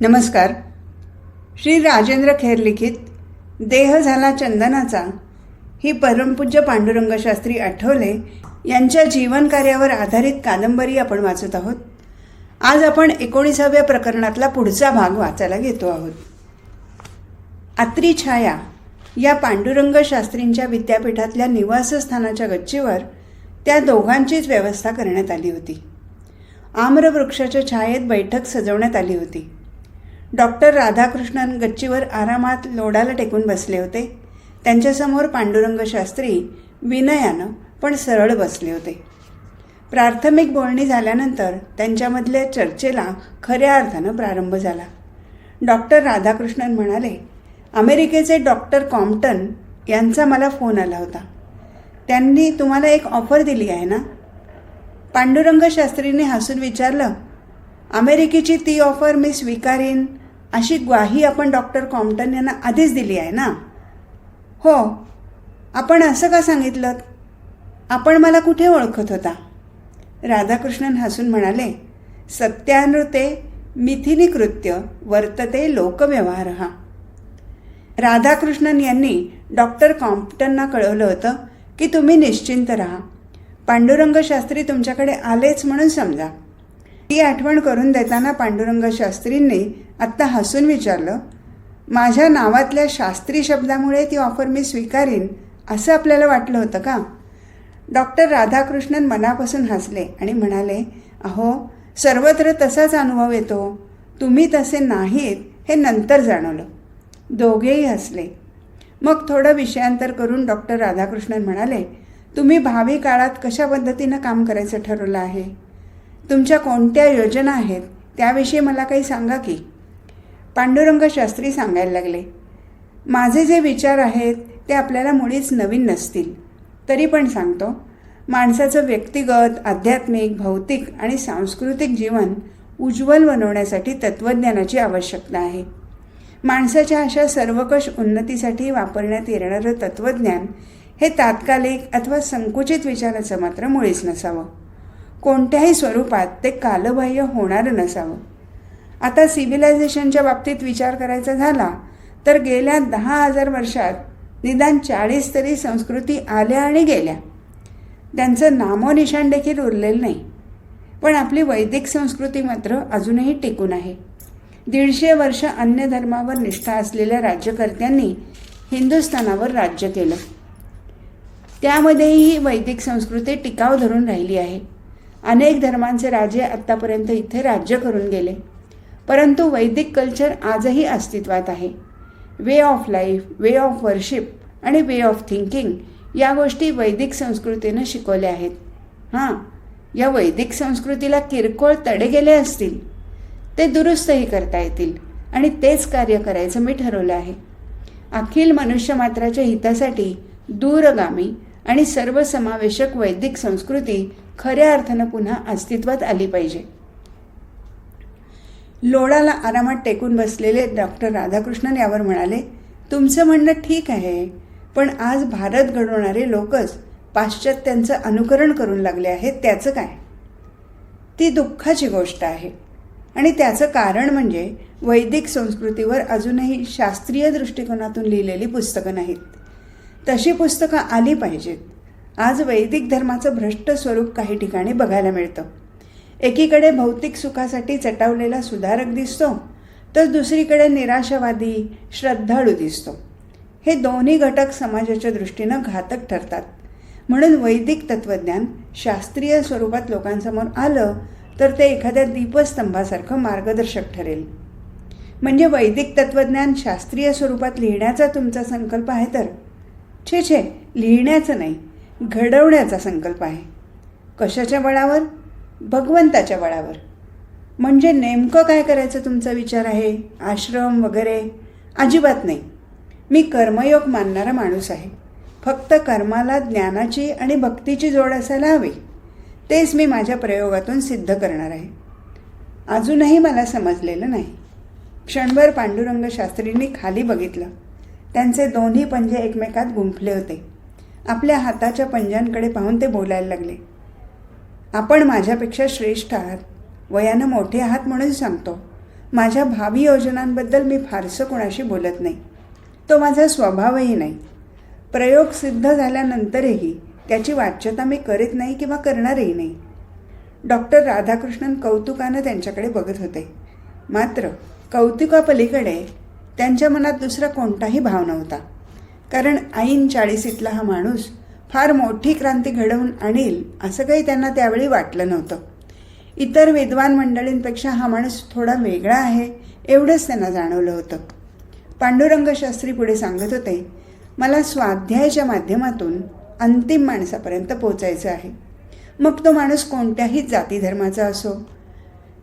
नमस्कार. श्री राजेंद्र खेर लिखित देह झाला चंदनाचा. ही परमपूज्य पांडुरंगशास्त्री आठवले यांच्या जीवनकार्यावर आधारित कादंबरी आपण वाचत आहोत. आज आपण एकोणीसाव्या प्रकरणातला पुढचा भाग वाचायला घेतो आहोत. आत्री छाया या पांडुरंग शास्त्रींच्या विद्यापीठातल्या निवासस्थानाच्या गच्चीवर त्या दोघांचीच व्यवस्था करण्यात आली होती. आम्रवृक्षाच्या छायेत बैठक सजवण्यात आली होती. डॉक्टर राधाकृष्णन गच्चीवर आरामात लोडाला टेकून बसले होते. त्यांच्यासमोर पांडुरंग शास्त्री विनयानं पण सरळ बसले होते. प्राथमिक बोलणी झाल्यानंतर त्यांच्यामधल्या चर्चेला खऱ्या अर्थानं प्रारंभ झाला. डॉक्टर राधाकृष्णन म्हणाले अमेरिकेचे डॉक्टर कॉम्प्टन यांचा मला फोन आला होता. त्यांनी तुम्हाला एक ऑफर दिली आहे ना? पांडुरंग शास्त्रीने हसून विचारलं अमेरिकेची ती ऑफर मी स्वीकारीन अशी ग्वाही आपण डॉक्टर कॉम्प्टन यांना आधीच दिली आहे ना? हो. आपण असं का सांगितलं? आपण मला कुठे ओळखत होता? राधाकृष्णन हसून म्हणाले सत्यानृते मिथिनी कृत्य वर्तते लोकव्यवहार. हा राधाकृष्णन यांनी डॉक्टर कॉम्प्टनना कळवलं होतं की तुम्ही निश्चिंत राहा. पांडुरंग शास्त्री तुमच्याकडे आलेच म्हणून समजा. ती आठवण करून देताना पांडुरंग शास्त्रींनी आत्ता हसून विचारलं माझ्या नावातल्या शास्त्री शब्दामुळे ती ऑफर मी स्वीकारीन असं आपल्याला वाटलं होतं का? डॉक्टर राधाकृष्णन मनापासून हसले आणि म्हणाले अहो सर्वत्र तसाच अनुभव येतो. तुम्ही तसे नाहीत हे नंतर जाणवलं. दोघेही हसले. मग थोडं विषयांतर करून डॉक्टर राधाकृष्णन म्हणाले तुम्ही भावी काळात कशा पद्धतीनं काम करायचं ठरवलं आहे? तुमच्या कोणत्या योजना आहेत त्याविषयी मला काही सांगा की. पांडुरंग शास्त्री सांगायला लागले माझे जे विचार आहेत ते आपल्याला मुळीच नवीन नसतील. तरी पण सांगतो माणसाचं व्यक्तिगत आध्यात्मिक भौतिक आणि सांस्कृतिक जीवन उज्ज्वल बनवण्यासाठी तत्त्वज्ञानाची आवश्यकता आहे. माणसाच्या अशा सर्वकष उन्नतीसाठी वापरण्यात येणारं तत्त्वज्ञान हे तात्कालिक अथवा संकुचित विचाराचं मात्र मुळीच नसावं. कोणत्याही स्वरूपात ते कालबाह्य होणारं नसावं. आता सिव्हिलायझेशनच्या बाबतीत विचार करायचा झाला तर गेल्या दहा हजार वर्षात निदान चाळीस तरी संस्कृती आल्या आणि गेल्या. त्यांचं नामोनिशाण देखील उरलेलं नाही. पण आपली वैदिक संस्कृती मात्र अजूनही टिकून आहे. दीडशे वर्ष अन्य धर्मावर निष्ठा असलेल्या राज्यकर्त्यांनी हिंदुस्थानावर राज्य केलं. त्यामध्येही ही वैदिक संस्कृती टिकाव धरून राहिली आहे. अनेक धर्मांचे राजे आत्तापर्यंत इथे राज्य करून गेले. परंतु वैदिक कल्चर आजही अस्तित्वात आहे. Way of life way of worship आणि वे ऑफ थिंकिंग या गोष्टी वैदिक संस्कृतीनं शिकवल्या आहेत. हां या वैदिक संस्कृतीला किरकोळ तडे गेले असतील. ते दुरुस्तही करता येतील आणि तेच कार्य करायचं मी ठरवलं आहे. अखिल मनुष्यमात्राच्या हितासाठी दूरगामी आणि सर्वसमावेशक वैदिक संस्कृती खऱ्या अर्थानं पुन्हा अस्तित्वात आली पाहिजे. लोडाला आरामात टेकून बसलेले डॉक्टर राधाकृष्णन यावर म्हणाले तुमचं म्हणणं ठीक आहे पण आज भारत घडवणारे लोकच पाश्चात्यांचं अनुकरण करून लागले आहेत त्याचं काय? ती दुःखाची गोष्ट आहे. आणि त्याचं कारण म्हणजे वैदिक संस्कृतीवर अजूनही शास्त्रीय दृष्टिकोनातून लिहिलेली पुस्तकं नाहीत. तशी पुस्तकं आली पाहिजेत. आज वैदिक धर्माचं भ्रष्ट स्वरूप काही ठिकाणी बघायला मिळतं. एकीकडे भौतिक सुखासाठी चटावलेला सुधारक दिसतो तर दुसरीकडे निराशावादी श्रद्धाळू दिसतो. हे दोन्ही घटक समाजाच्या दृष्टीनं घातक ठरतात. म्हणून वैदिक तत्त्वज्ञान शास्त्रीय स्वरूपात लोकांसमोर आलं तर ते एखाद्या दीपस्तंभासारखं मार्गदर्शक ठरेल. म्हणजे वैदिक तत्त्वज्ञान शास्त्रीय स्वरूपात लिहिण्याचा तुमचा संकल्प आहे तर? छे छे लिहिण्याचं नाही. घडवण्याचा संकल्प आहे. कशाच्या बळावर? भगवंताच्या बळावर. म्हणजे नेमकं काय करायचं तुमचा विचार आहे? आश्रम वगैरे? अजिबात नाही. मी कर्मयोग मानणारा माणूस आहे. फक्त कर्माला ज्ञानाची आणि भक्तीची जोड असायला हवी. तेच मी माझ्या प्रयोगातून सिद्ध करणार आहे. अजूनही मला समजलेलं नाही. क्षणभर पांडुरंग शास्त्रींनी खाली बघितलं. त्यांचे दोन्ही पंजे एकमेकात गुंफले होते. आपल्या हाताच्या पंजांकडे पाहून ते बोलायला लागले. आपण माझ्यापेक्षा श्रेष्ठ आहात. वयानं मोठे आहात म्हणून सांगतो. माझ्या भावी योजनांबद्दल मी फारसं कोणाशी बोलत नाही. तो माझा स्वभावही नाही. प्रयोग सिद्ध झाल्यानंतरही त्याची वाच्यता मी करीत नाही किंवा करणारही नाही. डॉक्टर राधाकृष्णन कौतुकानं त्यांच्याकडे बघत होते. मात्र कौतुकापलीकडे त्यांच्या मनात दुसरा कोणताही भाव नव्हता. कारण ऐन चाळीसीतला हा माणूस फार मोठी क्रांती घडवून आणील असं काही त्यांना त्यावेळी वाटलं नव्हतं. इतर विद्वान मंडळींपेक्षा हा माणूस थोडा वेगळा आहे एवढंच त्यांना जाणवलं होतं. पांडुरंग शास्त्री पुढे सांगत होते मला स्वाध्यायाच्या माध्यमातून अंतिम माणसापर्यंत पोचायचं आहे. मग तो माणूस कोणत्याही जाती धर्माचा असो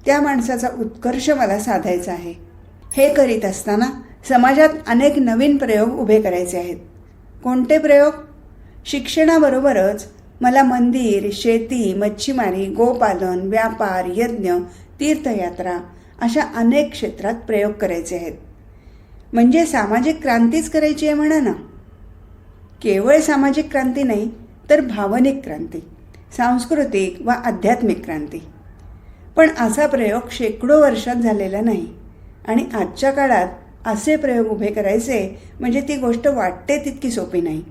त्या माणसाचा उत्कर्ष मला साधायचा आहे. हे करीत असताना समाजात अनेक नवीन प्रयोग उभे करायचे आहेत. कोणते प्रयोग? शिक्षणाबरोबरच मला मंदिर शेती मच्छीमारी गोपालन व्यापार यज्ञ तीर्थयात्रा अशा अनेक क्षेत्रात प्रयोग करायचे आहेत. म्हणजे सामाजिक क्रांतीच करायची आहे म्हणा ना? केवळ सामाजिक क्रांती नाही तर भावनिक क्रांती सांस्कृतिक व आध्यात्मिक क्रांती. पण असा प्रयोग शेकडो वर्षात झालेला नाही आणि आजच्या काळात असे प्रयोग उभे करायचे म्हणजे ती गोष्ट वाटते तितकी सोपी नाही.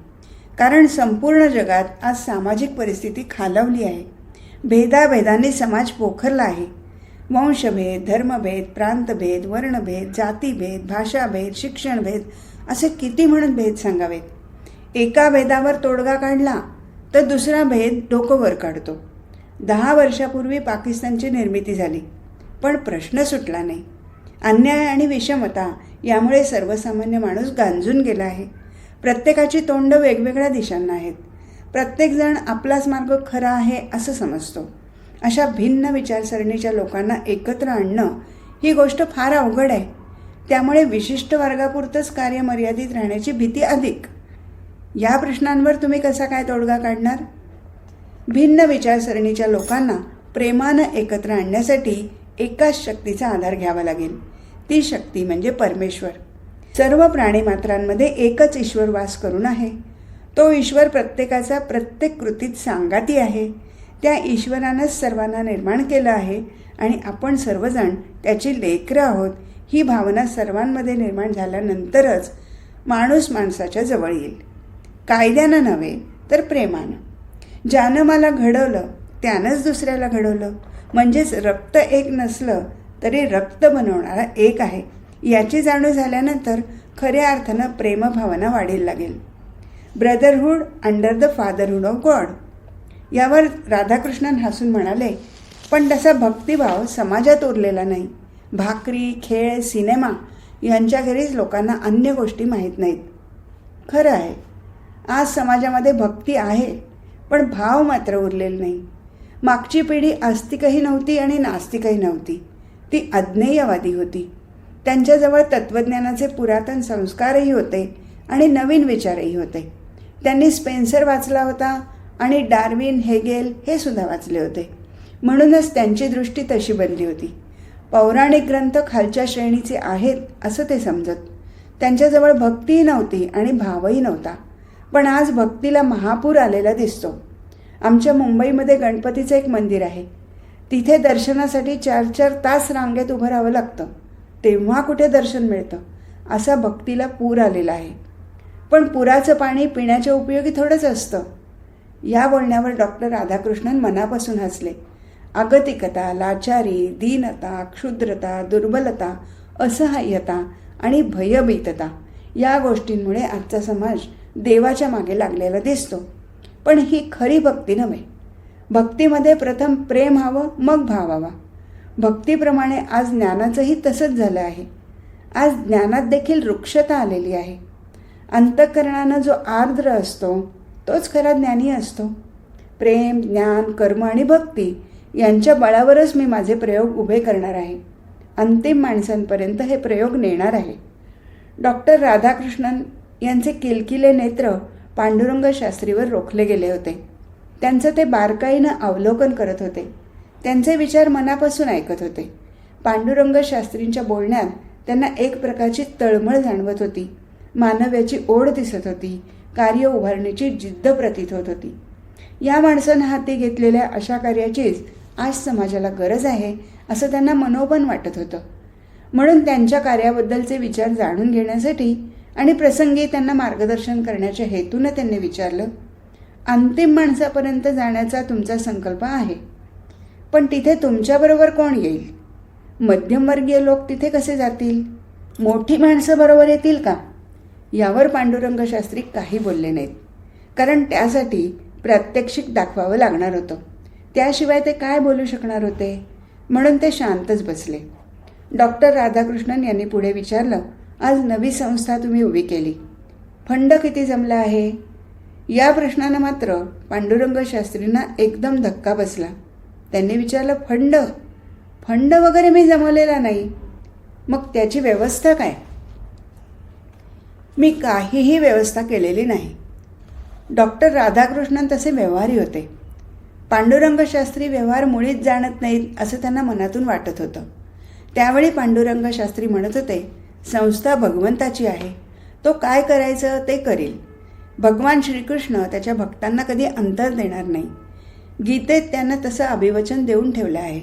कारण संपूर्ण जगात आज सामाजिक परिस्थिती खालावली आहे. भेदाभेदाने समाज पोखरला आहे. वंशभेद धर्मभेद प्रांतभेद वर्णभेद जातीभेद भाषाभेद शिक्षणभेद असे किती म्हणून भेद सांगावेत? एका भेदावर तोडगा काढला तर दुसरा भेद डोकं वर काढतो. दहा वर्षापूर्वी पाकिस्तानची निर्मिती झाली पण प्रश्न सुटला नाही. अन्याय आणि विषमता यामुळे सर्वसामान्य माणूस गांजून गेला आहे. प्रत्येकाची तोंड वेगवेगळ्या दिशांना आहेत. प्रत्येकजण आपलाच मार्ग खरा आहे असं समजतो. अशा भिन्न विचारसरणीच्या लोकांना एकत्र आणणं ही गोष्ट फार अवघड आहे. त्यामुळे विशिष्ट वर्गापुरतंच कार्य मर्यादित राहण्याची भीती अधिक. या प्रश्नांवर तुम्ही कसा काय तोडगा काढणार? भिन्न विचारसरणीच्या लोकांना प्रेमानं एकत्र आणण्यासाठी एकाच शक्तीचा आधार घ्यावा लागेल. ती शक्ती म्हणजे परमेश्वर. सर्व प्राणीमात्रांमध्ये एकच ईश्वर वास करून आहे. तो ईश्वर प्रत्येकाचा प्रत्येक कृतीत सांगाती आहे. त्या ईश्वरानंच सर्वांना निर्माण केलं आहे आणि आपण सर्वजण त्याची लेकरं आहोत ही भावना सर्वांमध्ये निर्माण झाल्यानंतरच माणूस माणसाच्या जवळ येईल. कायद्यानं नव्हे तर प्रेमानं. ज्यानं मला घडवलं त्यानंच दुसऱ्याला घडवलं. म्हणजेच रक्त एक नसलं तरी रक्त बनवणारा एक आहे. याची जाणीव झाल्यानंतर खऱ्या अर्थानं प्रेमभावना वाढीला लागेल. Brotherhood under the fatherhood of God यावर राधाकृष्णन हसून म्हणाले पण तसा भक्तिभाव समाजात उरलेला नाही. भाकरी खेळ सिनेमा यांच्या घरीच लोकांना अन्य गोष्टी माहीत नाहीत. खरं आहे. आज समाजामध्ये भक्ती आहे पण भाव मात्र उरलेला नाही. मागची पिढी आस्तिकही नव्हती आणि नास्तिकही नव्हती. ती अज्ञेयवादी होती. त्यांच्याजवळ तत्त्वज्ञानाचे पुरातन संस्कारही होते आणि नवीन विचारही होते. त्यांनी स्पेन्सर वाचला होता आणि डार्विन हेगेल हे सुद्धा वाचले होते. म्हणूनच त्यांची दृष्टी तशी बनली होती. पौराणिक ग्रंथ खालच्या श्रेणीचे आहेत असं ते समजत. त्यांच्याजवळ भक्तीही नव्हती आणि भावही नव्हता. पण आज भक्तीला महापूर आलेला दिसतो. आमच्या मुंबईमध्ये गणपतीचं एक मंदिर आहे. तिथे दर्शनासाठी चार चार तास रांगेत उभं राहावं लागतं. तेव्हा कुठे दर्शन मिळतं? असा भक्तीला पूर आलेला आहे. पण पुराचं पाणी पिण्याच्या उपयोगी थोडंच असतं. या बोलण्यावर डॉक्टर राधाकृष्णन मनापासून हसले. अगतिकता लाचारी दीनता क्षुद्रता दुर्बलता असहाय्यता आणि भयभीतता या गोष्टींमुळे आजचा समाज देवाच्या मागे लागलेला दिसतो. पण ही खरी भक्ती नव्हे. भक्तीमध्ये प्रथम प्रेम हवं मग भाव हवा. भक्तीप्रमाणे आज ज्ञानाचंही तसंच झालं आहे. आज ज्ञानात देखील वृक्षता आलेली आहे. अंतःकरणानं जो आर्द्र असतो तोच खरा ज्ञानी असतो. प्रेम ज्ञान कर्म आणि भक्ती यांच्या बळावरच मी माझे प्रयोग उभे करणार आहे. अंतिम माणसांपर्यंत हे प्रयोग नेणार आहे. डॉक्टर राधाकृष्णन यांचे किलकिले नेत्र पांडुरंग शास्त्रीवर रोखले गेले होते. त्यांचं ते बारकाईनं अवलोकन करत होते. त्यांचे विचार मनापासून ऐकत होते. पांडुरंग शास्त्रींच्या बोलण्यात त्यांना एक प्रकारची तळमळ जाणवत होती. मानव्याची ओढ दिसत होती. कार्य उभारण्याची जिद्द प्रतीत होत होती. या माणसानं हाती घेतलेल्या अशा कार्याचीच आज समाजाला गरज आहे असं त्यांना मनोबन वाटत होतं. म्हणून त्यांच्या कार्याबद्दलचे विचार जाणून घेण्यासाठी आणि प्रसंगी त्यांना मार्गदर्शन करण्याच्या हेतूनं त्यांनी विचारलं अंतिम माणसापर्यंत जाण्याचा तुमचा संकल्प आहे. पण तिथे तुमच्याबरोबर कोण येईल? मध्यमवर्गीय लोक तिथे कसे जातील? मोठी माणसं बरोबर येतील का? यावर पांडुरंग शास्त्री काही बोलले नाहीत. कारण त्यासाठी प्रात्यक्षिक दाखवावं लागणार होतं. त्याशिवाय ते काय बोलू शकणार होते? म्हणून ते शांतच बसले. डॉक्टर राधाकृष्णन यांनी पुढे विचारलं आज नवी संस्था तुम्ही उभी केली. फंड किती जमला आहे? या प्रश्नानं मात्र पांडुरंग शास्त्रींना एकदम धक्का बसला. त्यांनी विचारलं फंड? फंड वगैरे मी जमवलेला नाही. मग त्याची व्यवस्था काय? मी काहीही व्यवस्था केलेली नाही. डॉक्टर राधाकृष्णन तसे व्यवहारी होते. पांडुरंग शास्त्री व्यवहार मुळीच जाणत नाहीत असं त्यांना मनातून वाटत होतं. त्यावेळी पांडुरंग शास्त्री म्हणत होते संस्था भगवंताची आहे. तो काय करायचं ते करील. भगवान श्रीकृष्ण त्याच्या भक्तांना कधी अंतर देणार नाही. गीतेत त्यांना तसं अभिवचन देऊन ठेवलं आहे.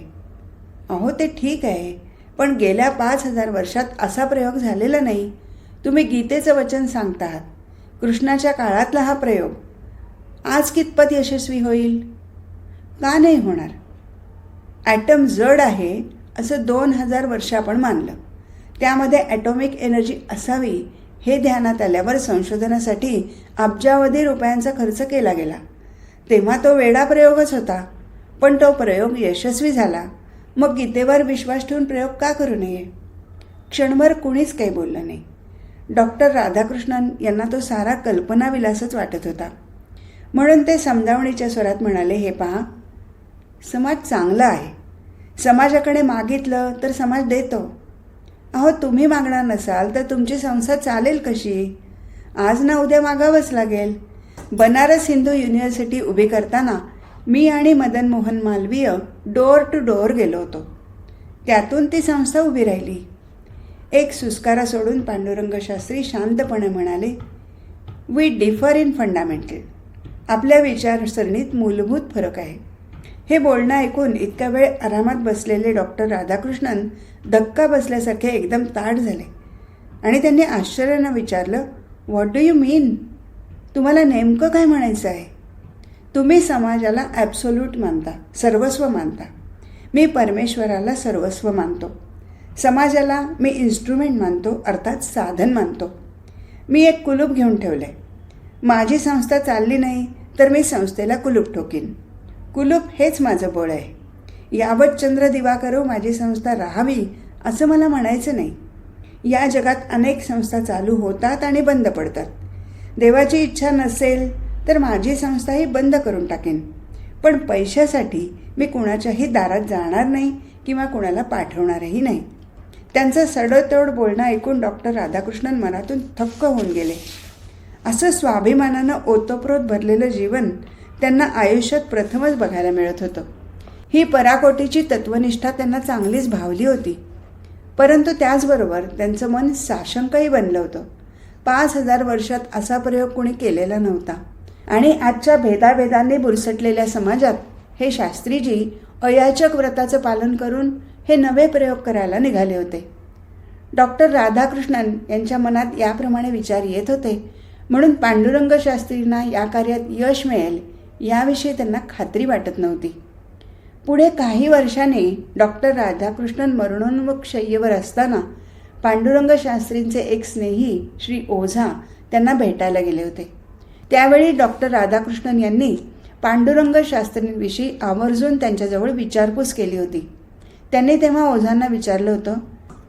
अहो ते ठीक आहे पण गेल्या पाच हजार वर्षात असा प्रयोग झालेला नाही. तुम्ही गीतेचं वचन सांगतात. कृष्णाच्या काळातला हा प्रयोग. आज कितपत यशस्वी होईल? का नाही होणार? ॲटम जड आहे असं दोन हजार वर्ष आपण मानलं. त्यामध्ये ॲटॉमिक एनर्जी असावी हे ध्यानात आल्यावर संशोधनासाठी अब्जावधी रुपयांचा खर्च केला गेला. तेव्हा तो वेडा प्रयोगच होता पण तो प्रयोग यशस्वी झाला. मग गीतेवर विश्वास ठेवून प्रयोग का करू नये? क्षणभर कुणीच काही बोललं नाही. डॉक्टर राधाकृष्णन यांना तो सारा कल्पनाविलासच वाटत होता. म्हणून ते समजावणीच्या स्वरात म्हणाले हे पहा समाज चांगला आहे. समाजाकडे मागितलं तर समाज देतो. अहो तुम्ही मागणार नसाल तर तुमची संस्था चालेल कशी? आज ना उद्या मागावंच लागेल. बनारस हिंदू युनिव्हर्सिटी उभी करताना मी आणि Madan Mohan Malviya door to door गेलो होतो. त्यातून ती संस्था उभी राहिली. एक सुस्कारा सोडून पांडुरंग शास्त्री शांतपणे म्हणाले वी डिफर इन फंडामेंटल आपल्या विचारसरणीत मूलभूत फरक आहे. हे बोलणं ऐकून इतका वेळ आरामात बसलेले डॉक्टर राधाकृष्णन धक्का बसल्यासारखे एकदम ताट झाले. आणि त्यांनी आश्चर्यानं विचारलं व्हॉट डू यू मीन तुम्हाला नेमकं काय म्हणायचं आहे? तुम्ही समाजाला ॲब्सोल्यूट मानता सर्वस्व मानता. मी परमेश्वराला सर्वस्व मानतो. समाजाला मी इन्स्ट्रुमेंट मानतो अर्थात साधन मानतो. मी एक कुलूप घेऊन ठेवलं आहे माझी संस्था चालली नाही तर मी संस्थेला कुलूप ठोकीन. कुलूप हेच माझं बळ आहे. यावत चंद्र दिवाकरो हो माझी संस्था राहावी असं मला म्हणायचं नाही. या जगात अनेक संस्था चालू होतात आणि बंद पडतात. देवाची इच्छा नसेल तर माझी संस्थाही बंद करून टाकेन. पण पैशासाठी मी कुणाच्याही दारात जाणार नाही किंवा कुणाला पाठवणारही नाही. त्यांचं सडतोड बोलणं ऐकून डॉक्टर राधाकृष्णन मनातून थक्क होऊन गेले. असं स्वाभिमानानं ओतप्रोत भरलेलं जीवन त्यांना आयुष्यात प्रथमच बघायला मिळत होतं. ही पराकोटीची तत्वनिष्ठा त्यांना चांगलीच भावली होती. परंतु त्याचबरोबर त्यांचं मन साशंकही बनलं होतं. पाच हजार वर्षात असा प्रयोग कोणी केलेला नव्हता. आणि आजच्या भेदाभेदांनी बुरसटलेल्या समाजात हे शास्त्रीजी अयाचक व्रताचं पालन करून हे नवे प्रयोग करायला निघाले होते. डॉक्टर राधाकृष्णन यांच्या मनात याप्रमाणे विचार येत होते. म्हणून पांडुरंग शास्त्रींना या कार्यात यश मिळेल याविषयी त्यांना खात्री वाटत नव्हती. पुढे काही वर्षाने डॉक्टर राधाकृष्णन मरणोन्मुख शय्येवर असताना पांडुरंग शास्त्रींचे एक स्नेही श्री ओझा त्यांना भेटायला गेले होते. त्यावेळी डॉक्टर राधाकृष्णन यांनी पांडुरंग शास्त्रींविषयी आवर्जून त्यांच्याजवळ विचारपूस केली होती. त्यांनी तेव्हा ओझांना विचारलं होतं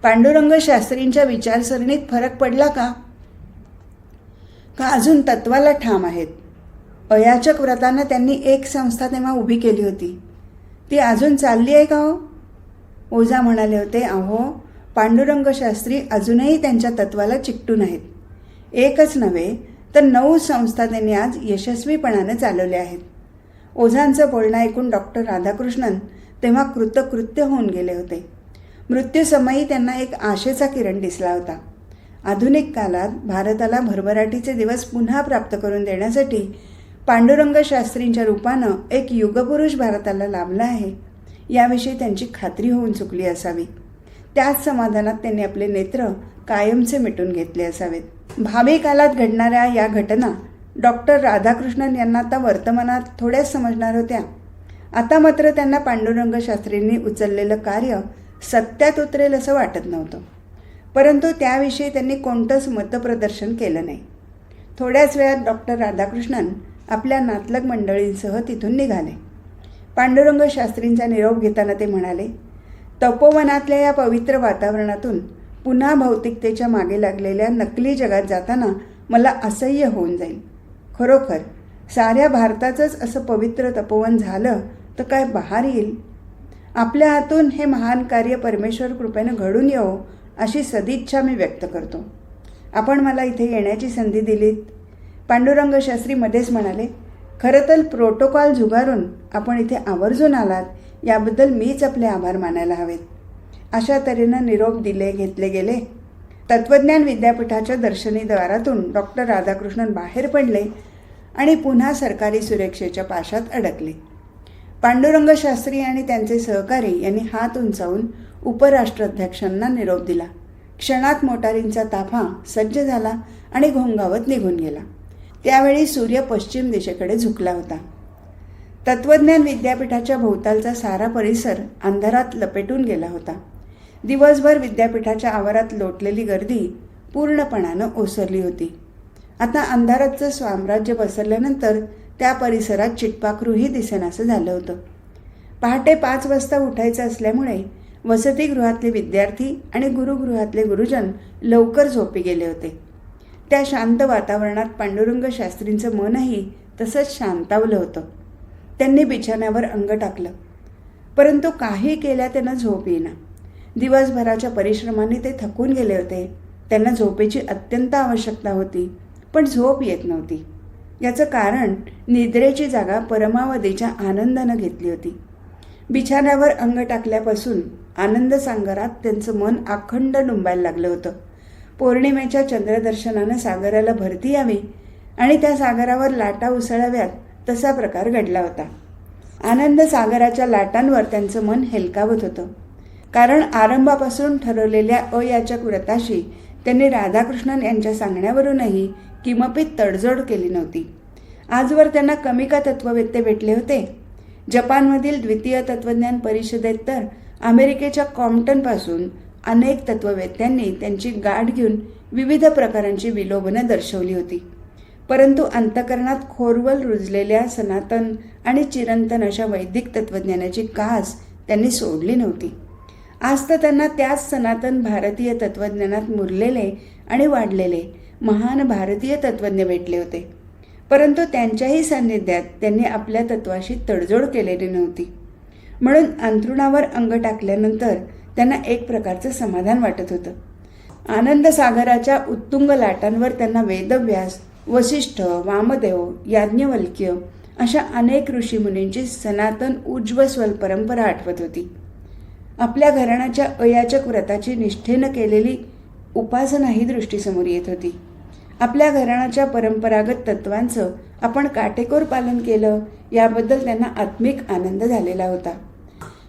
पांडुरंग शास्त्रींच्या विचारसरणीत फरक पडला का? का अजून तत्वाला ठाम आहेत? अयाचक व्रतानं त्यांनी एक संस्था तेव्हा उभी केली होती. ती अजून चालली आहे का हो? ओझा म्हणाले होते अहो पांडुरंग शास्त्री अजूनही त्यांच्या तत्वाला चिकटून आहेत. एकच नव्हे तर नऊ संस्था त्यांनी आज यशस्वीपणाने चालवल्या आहेत. ओझांचं बोलणं ऐकून डॉक्टर राधाकृष्णन तेव्हा कृतकृत्य होऊन गेले होते. मृत्यूसमयी त्यांना एक आशेचा किरण दिसला होता. आधुनिक काळात भारताला भरभराटीचे दिवस पुन्हा प्राप्त करून देण्यासाठी पांडुरंग शास्त्रींच्या रूपानं एक युगपुरुष भारताला लाभला आहे. याविषयी त्यांची खात्री होऊन चुकली असावी. त्याच समाधानात त्यांनी आपले नेत्र कायमचे मिटून घेतले असावेत. भावी कालात घडणाऱ्या या घटना डॉक्टर राधाकृष्णन यांना आता वर्तमानात थोड्याच समजणार होत्या. आता मात्र त्यांना पांडुरंग शास्त्रींनी उचललेलं कार्य सत्यात उतरेल असं वाटत नव्हतं. परंतु त्याविषयी त्यांनी कोणतंच मतप्रदर्शन केलं नाही. थोड्याच वेळात डॉक्टर राधाकृष्णन आपल्या नातलग मंडळींसह तिथून निघाले. पांडुरंग शास्त्रींचा निरोप घेताना ते म्हणाले तपोवनातल्या या पवित्र वातावरणातून पुन्हा भौतिकतेच्या मागे लागलेल्या नकली जगात जाताना मला असह्य होऊन जाईल. खरोखर साऱ्या भारताचंच असं पवित्र तपोवन झालं तर काय बहार येईल? आपल्या हातून हे महान कार्य परमेश्वर कृपेनं घडून येवो अशी सदिच्छा मी व्यक्त करतो. आपण मला इथे येण्याची संधी दिलीत? पांडुरंग शास्त्री मध्येच म्हणाले खरं तर प्रोटोकॉल झुगारून आपण इथे आवर्जून आलात याबद्दल मीच आपले आभार मानायला हवेत. अशा तऱ्हेनं निरोप दिले घेतले गेले. तत्त्वज्ञान विद्यापीठाच्या दर्शनी द्वारातून डॉक्टर राधाकृष्णन बाहेर पडले आणि पुन्हा सरकारी सुरक्षेच्या पाशात अडकले. पांडुरंग शास्त्री आणि त्यांचे सहकारी यांनी हात उंचावून उपराष्ट्राध्यक्षांना निरोप दिला. क्षणात मोटारींचा ताफा सज्ज झाला आणि घोंगावत निघून गेला. त्यावेळी सूर्य पश्चिम दिशेकडे झुकला होता. तत्वज्ञान विद्यापीठाच्या भोवतालचा सारा परिसर अंधारात लपेटून गेला होता. दिवसभर विद्यापीठाच्या आवारात लोटलेली गर्दी पूर्णपणानं ओसरली होती. आता अंधाराचं साम्राज्य पसरल्यानंतर त्या परिसरात चिटपाखरूही दिसेनासं झालं होतं. पहाटे पाच वाजता उठायचं असल्यामुळे वसतिगृहातले विद्यार्थी आणि गुरुगृहातले गुरुजन लवकर झोपी गेले होते. त्या शांत वातावरणात पांडुरंग शास्त्रींचं मनही तसंच शांतावलं होतं. त्यांनी बिछाण्यावर अंग टाकलं. परंतु काही केल्या त्यांना झोप येईना. दिवसभराच्या परिश्रमाने ते थकून गेले होते. त्यांना झोपेची अत्यंत आवश्यकता होती पण झोप येत नव्हती. याचं कारण निद्रेची जागा परमावधीच्या आनंदानं घेतली होती. बिछाण्यावर अंग टाकल्यापासून आनंद सांगरात त्यांचं मन अखंड डुंबायला लागलं होतं. पौर्णिमेच्या चंद्रदर्शनानं सागराला भरती यावी आणि त्या सागरावर लाटा उसळाव्यात तसा प्रकार घडला होता. आनंद सागराच्या लाटांवर त्यांचं मन हेलकावत होतं. कारण आरंभापासून ठरवलेल्या अयाचक व्रताशी त्यांनी राधाकृष्णन यांच्या सांगण्यावरूनही किमपी तडजोड केली नव्हती. आजवर त्यांना कमी का तत्ववेत्ते भेटले होते? जपानमधील द्वितीय तत्वज्ञान परिषदेत तर अमेरिकेच्या कॉम्प्टनपासून अनेक तत्ववेत्यांनी त्यांची गाठ घेऊन विविध प्रकारांची विलोभनं दर्शवली होती. परंतु अंतकरणात खोरवल रुजलेल्या सनातन आणि चिरंतन अशा वैदिक तत्वज्ञानाची कास त्यांनी सोडली नव्हती. आज तर त्यांना त्याच सनातन भारतीय तत्वज्ञानात मुरलेले आणि वाढलेले महान भारतीय तत्वज्ञ भेटले होते. परंतु त्यांच्याही सान्निध्यात त्यांनी आपल्या तत्वाशी तडजोड केलेली नव्हती. म्हणून अंथरुणावर अंग टाकल्यानंतर त्यांना एक प्रकारचं समाधान वाटत होतं. आनंद सागराच्या उत्तुंग लाटांवर त्यांना वेदव्यास वसिष्ठ वामदेव याज्ञवल्क्य अशा अनेक ऋषीमुनींची सनातन उज्ज्वस्वल परंपरा आठवत होती. आपल्या घराण्याच्या अयाचक व्रताची निष्ठेनं केलेली उपासनाही दृष्टीसमोर येत होती. आपल्या घराण्याच्या परंपरागत तत्वांचं आपण काटेकोर पालन केलं याबद्दल त्यांना आत्मिक आनंद झालेला होता.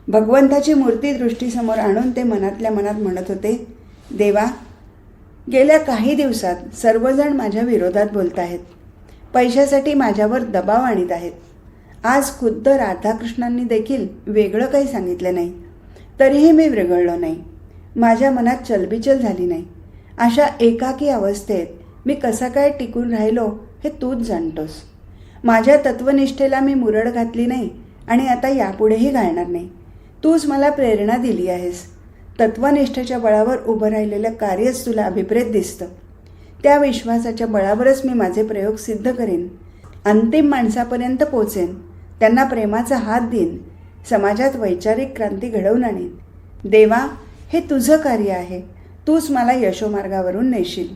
भगवंताची मूर्ती दृष्टीसमोर आणून ते मनातल्या मनात म्हणत होते देवा गेल्या काही दिवसात सर्वजण माझ्या विरोधात बोलत आहेत. पैशासाठी माझ्यावर दबाव आणीत आहेत. आज खुद्द राधाकृष्णांनी देखील वेगळं काही सांगितलं नाही. तरीही मी विरघळलो नाही. माझ्या मनात चलबिचल झाली नाही. अशा एकाकी अवस्थेत मी कसा काय टिकून राहिलो हे तूच जाणतोस. माझ्या तत्वनिष्ठेला मी मुरड घातली नाही आणि आता यापुढेही घालणार नाही. तूच मला प्रेरणा दिली आहेस. तत्वनिष्ठेच्या बळावर उभं राहिलेलं कार्यच तुला अभिप्रेत दिसतं. त्या विश्वासाच्या बळावरच मी माझे प्रयोग सिद्ध करेन. अंतिम माणसापर्यंत पोचेन. त्यांना प्रेमाचा हात देईन. समाजात वैचारिक क्रांती घडवून आणेन. देवा हे तुझं कार्य आहे. तूच मला यशोमार्गावरून नेशील.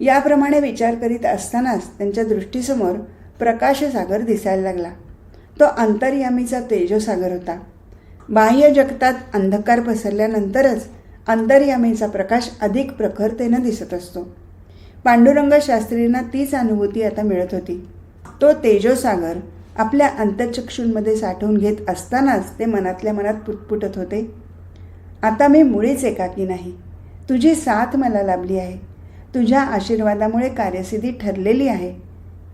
याप्रमाणे विचार करीत असतानाच त्यांच्या दृष्टीसमोर प्रकाशसागर दिसायला लागला. तो अंतर्यामीचा तेजोसागर होता. बाह्य जगतात अंधकार पसरल्यानंतरच अंतर्यामीचा प्रकाश अधिक प्रखरतेनं दिसत असतो. पांडुरंग शास्त्रींना तीच अनुभूती आता मिळत होती. तो तेजोसागर आपल्या अंतचक्षूंमध्ये साठवून घेत असतानाच ते मनातल्या मनात पुटपुटत होते. आता मी मुळीच एकाकी नाही. तुझी साथ मला लाभली आहे. तुझ्या आशीर्वादामुळे कार्यसिद्धी ठरलेली आहे.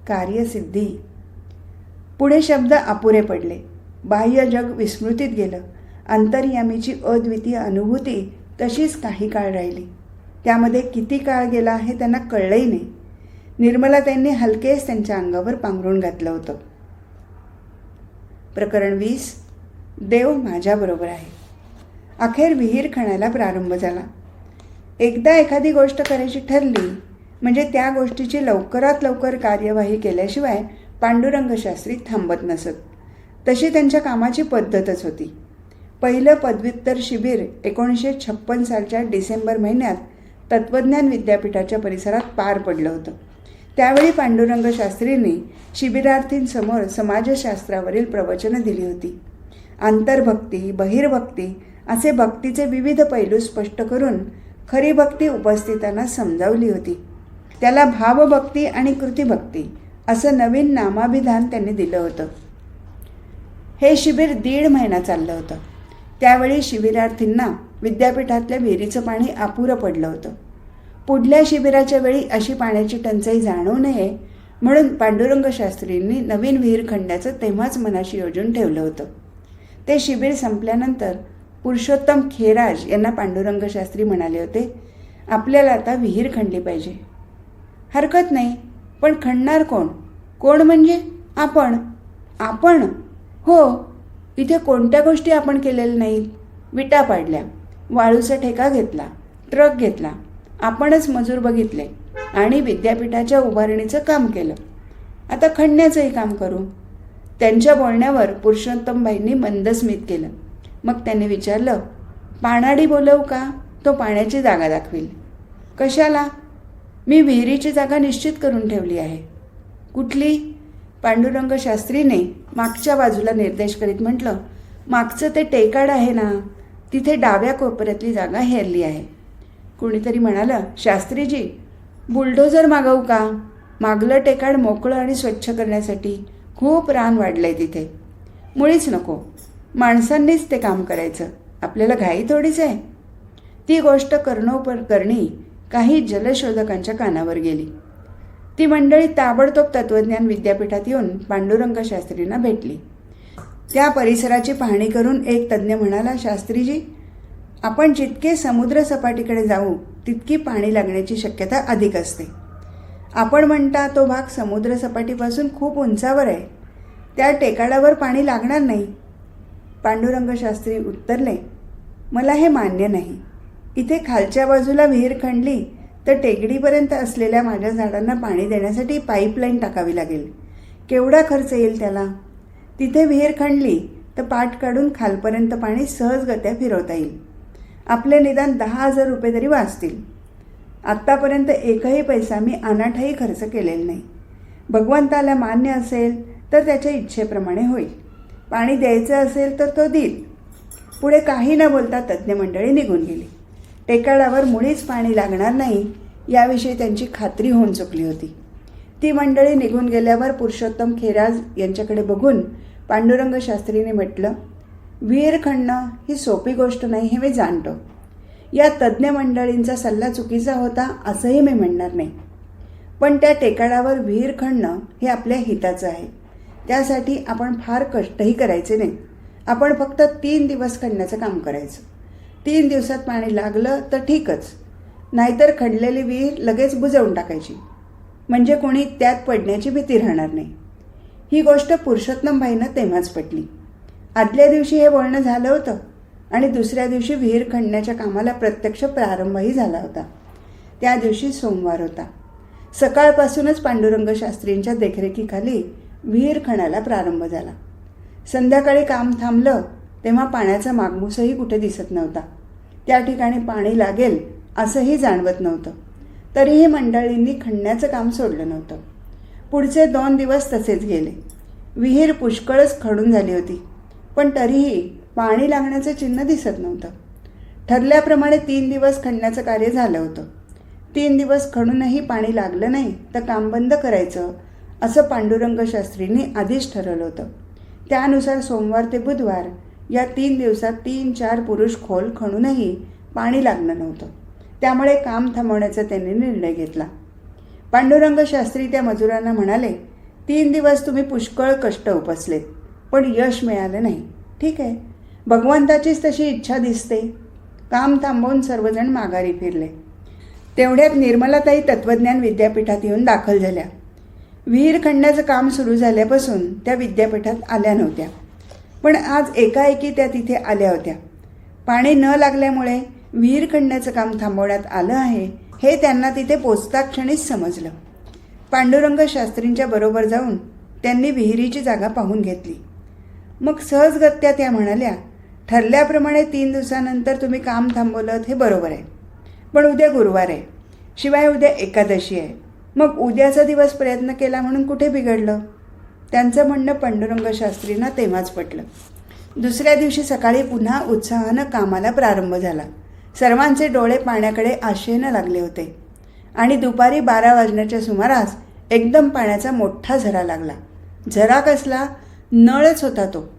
कार्यसिद्धी. पुढे शब्द अपुरे पडले. बाह्य जग विस्मृतीत गेलं. अंतर्यामीची अद्वितीय अनुभूती तशीच काही काळ राहिली. त्यामध्ये किती काळ गेला हे त्यांना कळलंही नाही. निर्मला त्यांनी हलकेच त्यांच्या अंगावर पांघरून घातलं होतं. प्रकरण वीस देव माझ्याबरोबर आहे. अखेर विहीर खणायला प्रारंभ झाला. एकदा एखादी गोष्ट करायची ठरली म्हणजे त्या गोष्टीची लवकरात लवकर कार्यवाही केल्याशिवाय पांडुरंग शास्त्री थांबत नसत. तशी त्यांच्या कामाची पद्धतच होती. पहिलं पदव्युत्तर शिबिर एकोणीसशे छप्पन सालच्या डिसेंबर महिन्यात तत्त्वज्ञान विद्यापीठाच्या परिसरात पार पडलं होतं. त्यावेळी पांडुरंग शास्त्रींनी शिबिरार्थींसमोर समाजशास्त्रावरील प्रवचनं दिली होती. आंतरभक्ती बहिर्भक्ती असे भक्तीचे विविध पैलू स्पष्ट करून खरी भक्ती उपस्थितांना समजावली होती. त्याला भावभक्ती आणि कृतीभक्ती असं नवीन नामाभिधान त्यांनी दिलं होतं. हे शिबिर दीड महिना चाललं होतं. त्यावेळी शिबिरार्थींना विद्यापीठातल्या विहिरीचं पाणी अपुरं पडलं होतं. पुढल्या शिबिराच्या वेळी अशी पाण्याची टंचाई जाणवू नये म्हणून पांडुरंग शास्त्रींनी नवीन विहीर खणण्याचं तेव्हाच मनाशी योजून ठेवलं होतं. ते शिबिर संपल्यानंतर पुरुषोत्तम खेराज यांना पांडुरंग शास्त्री म्हणाले होते आपल्याला आता विहीर खणली पाहिजे. हरकत नाही पण खणणार कोण? कोण म्हणजे? आपण? आपण हो इथे कोणत्या गोष्टी आपण केलेल्या नाहीत? विटा पाडल्या वाळूचा ठेका घेतला ट्रक घेतला आपणच मजूर बघितले आणि विद्यापीठाच्या उभारणीचं काम केलं. आता खणण्याचंही काम करू. त्यांच्या बोलण्यावर पुरुषोत्तमबाईंनी मंदस्मित केलं. मग त्यांनी विचारलं पाणाडी बोलवू का? तो पाण्याची जागा दाखवेल. कशाला? मी विहिरीची जागा निश्चित करून ठेवली आहे. कुठली? पांडुरंग शास्त्रीने मागच्या बाजूला निर्देश करीत म्हटलं मागचं ते टेकाड आहे ना तिथे डाव्या कोपऱ्यातली जागा हेरली आहे. कुणीतरी म्हणालं शास्त्रीजी बुलडोझर मागवू का? मागलं टेकाड मोकळं आणि स्वच्छ करण्यासाठी खूप रान वाढलंय तिथे. मुळीच नको. माणसांनीच ते काम करायचं. आपल्याला घाई थोडीच आहे. ती गोष्ट करणोपर करणी काही जलशोधकांच्या कानावर गेली. ती मंडळी ताबडतोब तत्त्वज्ञान विद्यापीठात येऊन पांडुरंग शास्त्रींना भेटली. त्या परिसराची पाहणी करून एक तज्ज्ञ म्हणाला शास्त्रीजी आपण जितके समुद्रसपाटीकडे जाऊ तितकी पाणी लागण्याची शक्यता अधिक असते. आपण म्हणता तो भाग समुद्रसपाटीपासून खूप उंचावर आहे. त्या टेकाडावर पाणी लागणार नाही. पांडुरंग शास्त्री उत्तरले मला हे मान्य नाही. इथे खालच्या बाजूला विहीर खणली तर टेकडीपर्यंत असलेल्या माझ्या झाडांना पाणी देण्यासाठी पाईपलाईन टाकावी लागेल. केवढा खर्च येईल त्याला? तिथे विहीर खणली तर पाठ काढून खालपर्यंत पाणी सहजगत्या फिरवता येईल. आपले निदान दहा हजार रुपये तरी वाचतील. आत्तापर्यंत एकही पैसा मी अनाठाही खर्च केलेला नाही. भगवंताला मान्य असेल तर त्याच्या इच्छेप्रमाणे होईल. पाणी द्यायचं असेल तर तो देईल. पुढे काही न बोलता तज्ज्ञ मंडळी निघून गेली. टेकाडावर मुळीच पाणी लागणार नाही. याविषयी त्यांची खात्री होऊन चुकली होती. ती मंडळी निघून गेल्यावर पुरुषोत्तम खेराज यांच्याकडे बघून पांडुरंग शास्त्रीने म्हटलं विहीर खणणं ही सोपी गोष्ट नाही हे मी जाणतो. या तज्ज्ञ मंडळींचा सल्ला चुकीचा होता असंही मी म्हणणार नाही. पण त्या टेकाडावर विहीर खणणं हे आपल्या हिताचं आहे. त्यासाठी आपण फार कष्टही करायचे नाही. आपण फक्त तीन दिवस खणण्याचं काम करायचं. तीन दिवसात पाणी लागलं तर ठीकच. नाहीतर खणलेली विहीर लगेच बुजवून टाकायची. म्हणजे कोणी त्यात पडण्याची भीती राहणार नाही. ही गोष्ट पुरुषोत्तमबाईंना तेव्हाच पटली. आदल्या दिवशी हे बोलणं झालं होतं आणि दुसऱ्या दिवशी विहीर खणण्याच्या कामाला प्रत्यक्ष प्रारंभही झाला होता. त्या दिवशी सोमवार होता. सकाळपासूनच पांडुरंग शास्त्रींच्या देखरेखीखाली विहीर खणायला प्रारंभ झाला. संध्याकाळी काम थांबलं तेव्हा पाण्याचा मागमूसही कुठे दिसत नव्हता. त्या ठिकाणी पाणी लागेल असंही जाणवत नव्हतं. तरीही मंडळींनी खणण्याचं काम सोडलं नव्हतं. पुढचे दोन दिवस तसेच गेले. विहीर पुष्कळच खडून झाली होती पण तरीही पाणी लागण्याचं चिन्ह दिसत नव्हतं. ठरल्याप्रमाणे तीन दिवस खणण्याचं कार्य झालं होतं. तीन दिवस खणूनही पाणी लागलं नाही तर काम बंद करायचं असं पांडुरंग शास्त्रींनी आधीच ठरवलं होतं. त्यानुसार सोमवार ते बुधवार या तीन दिवसात तीन चार पुरुष खोल खणूनही पाणी लागलं नव्हतं. त्यामुळे काम थांबवण्याचा त्यांनी निर्णय घेतला. पांडुरंग शास्त्री त्या मजुरांना म्हणाले तीन दिवस तुम्ही पुष्कळ कष्ट उपसलेत पण यश मिळालं नाही. ठीक आहे भगवंताचीच तशी इच्छा दिसते. काम थांबवून सर्वजण माघारी फिरले. तेवढ्यात निर्मलाताई तत्त्वज्ञान विद्यापीठात येऊन दाखल झाल्या. विहीर खणण्याचं काम सुरू झाल्यापासून त्या विद्यापीठात आल्या नव्हत्या. पण आज एकाएकी त्या तिथे आल्या होत्या. पाणी न लागल्यामुळे विहीर खणण्याचं काम थांबवण्यात आलं आहे हे त्यांना तिथे पोचता क्षणीच समजलं. पांडुरंग शास्त्रींच्या बरोबर जाऊन त्यांनी विहिरीची जागा पाहून घेतली. मग सहजगत्या त्या म्हणाल्या ठरल्याप्रमाणे तीन दिवसानंतर तुम्ही काम थांबवलं हे बरोबर आहे. पण उद्या गुरुवार आहे. शिवाय उद्या एकादशी आहे. मग उद्याचा दिवस प्रयत्न केला म्हणून कुठे बिघडलं? त्यांचं म्हणणं पांडुरंग शास्त्रींना तेव्हाच पटलं. दुसऱ्या दिवशी सकाळी पुन्हा उत्साहानं कामाला प्रारंभ झाला. सर्वांचे डोळे पाण्याकडे आशेनं लागले होते. आणि दुपारी बारा वाजण्याच्या सुमारास एकदम पाण्याचा मोठा झरा लागला. झरा कसला? नळच होता तो.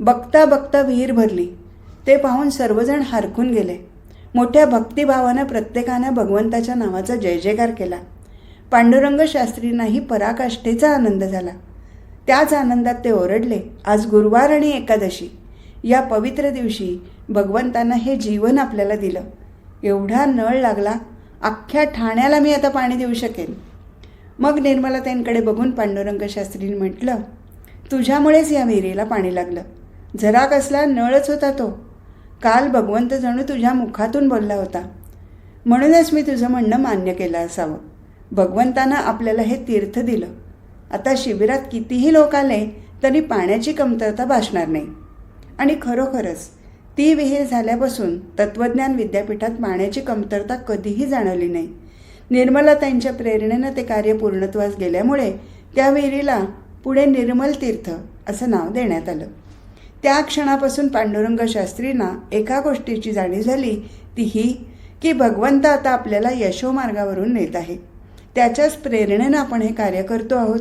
बघता बघता विहीर भरली. ते पाहून सर्वजण हरकून गेले. मोठ्या भक्तिभावानं प्रत्येकानं भगवंताच्या नावाचा जय जयकार केला. पांडुरंग शास्त्रींनाही पराकाष्ठेचा आनंद झाला. त्याच आनंदात ते ओरडले आज गुरुवार आणि एकादशी. या पवित्र दिवशी भगवंतानं हे जीवन आपल्याला दिलं. एवढा नळ लागला अख्ख्या ठाण्याला मी आता पाणी देऊ शकेन. मग निर्मलाताईंकडे बघून पांडुरंग शास्त्रीने म्हटलं तुझ्यामुळेच या विहिरीला पाणी लागलं. जरा कसला नळच होता तो. काल भगवंत जणू तुझ्या मुखातून बोलला होता. म्हणूनच मी तुझं म्हणणं मान्य केलं असावं. भगवंतानं आपल्याला हे तीर्थ दिलं. आता शिबिरात कितीही लोक आले तरी पाण्याची कमतरता भासणार नाही. आणि खरोखरच ती विहीर झाल्यापासून तत्त्वज्ञान विद्यापीठात पाण्याची कमतरता कधीही जाणवली नाही. निर्मलाताईंच्या प्रेरणेनं ते कार्य पूर्णत्वास गेल्यामुळे त्या विहिरीला पुढे निर्मल तीर्थ असं नाव देण्यात आलं. त्या क्षणापासून पांडुरंग शास्त्रींना एका गोष्टीची जाणीव झाली ती ही की भगवंत आता आपल्याला यशोमार्गावरून नेत आहे. त्याच्याच प्रेरणेनं आपण हे कार्य करतो आहोत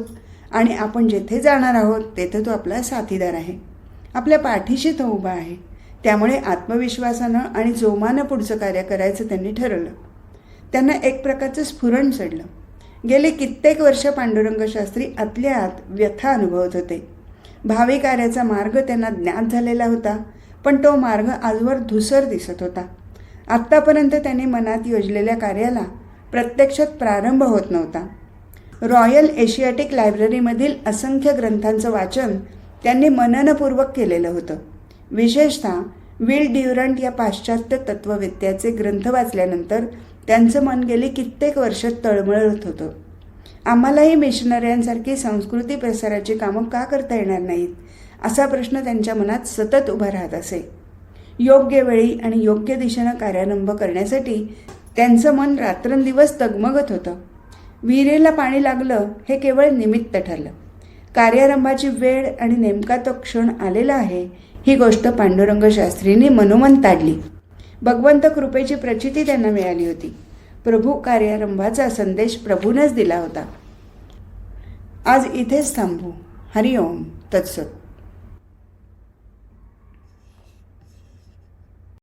आणि आपण जेथे जाणार आहोत तेथे तो आपला साथीदार आहे. आपल्या पाठीशी तो उभा आहे. त्यामुळे आत्मविश्वासानं आणि जोमानं पुढचं कार्य करायचं त्यांनी ठरवलं. त्यांना एक प्रकारचं स्फुरण चढलं. गेले कित्येक वर्ष पांडुरंग शास्त्री आतल्या आत व्यथा अनुभवत होते. भावी कार्याचा मार्ग त्यांना ज्ञात झालेला होता पण तो मार्ग आजवर धुसर दिसत होता. आत्तापर्यंत त्यांनी मनात योजलेल्या कार्याला प्रत्यक्षात प्रारंभ होत नव्हता. रॉयल एशियाटिक लायब्ररीमधील असंख्य ग्रंथांचं वाचन त्यांनी मननपूर्वक केलेलं होतं. विशेषतः विल ड्युरंट या पाश्चात्य तत्ववेत्याचे ग्रंथ वाचल्यानंतर त्यांचं मन गेली कित्येक वर्ष तळमळत होतं आम्हालाही मिशनऱ्यांसारखी संस्कृती प्रसाराची कामं का करता येणार नाहीत? असा प्रश्न त्यांच्या मनात सतत उभा राहत असे. योग्य वेळी आणि योग्य दिशेनं कार्यारंभ करण्यासाठी त्यांचं मन रात्रंदिवस तगमगत होतं. विहिरीला पाणी लागलं हे केवळ निमित्त ठरलं. कार्यारंभाची वेळ आणि नेमका तो क्षण आलेला आहे ही गोष्ट पांडुरंग शास्त्रींनी मनोमन ताडली. भगवंत कृपेची प्रचिती त्यांना मिळाली होती. प्रभू कार्यारंभाचा संदेश प्रभूनच दिला होता. आज इथेच थांबू. हरिओम. तत्सत.